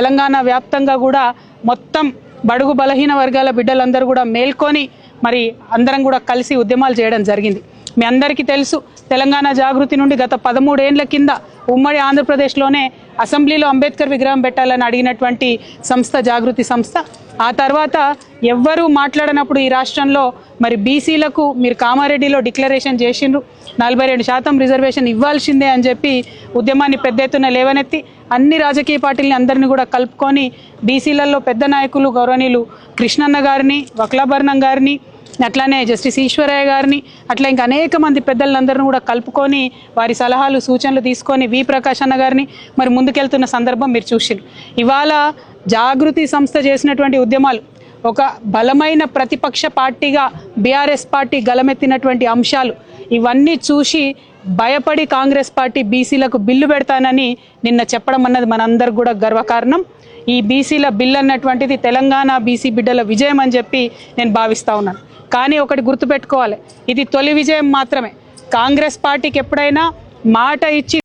తెలంగాణ వ్యాప్తంగా కూడా మొత్తం బడుగు బలహీన వర్గాల బిడ్డలందరూ కూడా మేల్కొని మరి అందరం కూడా కలిసి ఉద్యమాలు చేయడం జరిగింది. మీ అందరికీ తెలుసు తెలంగాణ జాగృతి నుండి గత పదమూడేండ్ల కింద ఉమ్మడి ఆంధ్రప్రదేశ్లోనే అసెంబ్లీలో అంబేద్కర్ విగ్రహం పెట్టాలని అడిగినటువంటి సంస్థ జాగృతి సంస్థ ఆ తర్వాత ఎవ్వరూ మాట్లాడనప్పుడు ఈ రాష్ట్రంలో మరి బీసీలకు మీరు కామారెడ్డిలో డిక్లరేషన్ చేసిండ్రు. నలభై రెండు శాతం రిజర్వేషన్ ఇవ్వాల్సిందే అని చెప్పి ఉద్యమాన్ని పెద్ద ఎత్తున లేవనెత్తి అన్ని రాజకీయ పార్టీలని అందరినీ కూడా కలుపుకొని బీసీలలో పెద్ద నాయకులు గౌరవనీయులు కృష్ణన్న గారిని వక్లాభరణం గారిని అట్లానే జస్టిస్ ఈశ్వరయ్య గారిని అట్లా ఇంకా అనేక మంది పెద్దలందరిని కూడా కలుపుకొని వారి సలహాలు సూచనలు తీసుకొని వి ప్రకాష్ అన్న గారిని మరి ముందుకెళ్తున్న సందర్భం మీరు చూసిండ్రు ఇవాళ జాగృతి సంస్థ చేసినటువంటి ఉద్యమాలు ఒక బలమైన ప్రతిపక్ష పార్టీగా బీఆర్ఎస్ పార్టీ గలమెత్తినటువంటి అంశాలు ఇవన్నీ చూసి భయపడి కాంగ్రెస్ పార్టీ బీసీలకు బిల్లు పెడతానని నిన్న చెప్పడం అన్నది మనందరికి కూడా గర్వకారణం. ఈ బీసీల బిల్ అన్నటువంటిది తెలంగాణ బీసీ బిడ్డల విజయం అని చెప్పి నేను భావిస్తా ఉన్నాను. కానీ ఒకటి గుర్తుపెట్టుకోవాలి ఇది తొలి విజయం మాత్రమే. కాంగ్రెస్ పార్టీకి ఎప్పుడైనా మాట ఇచ్చి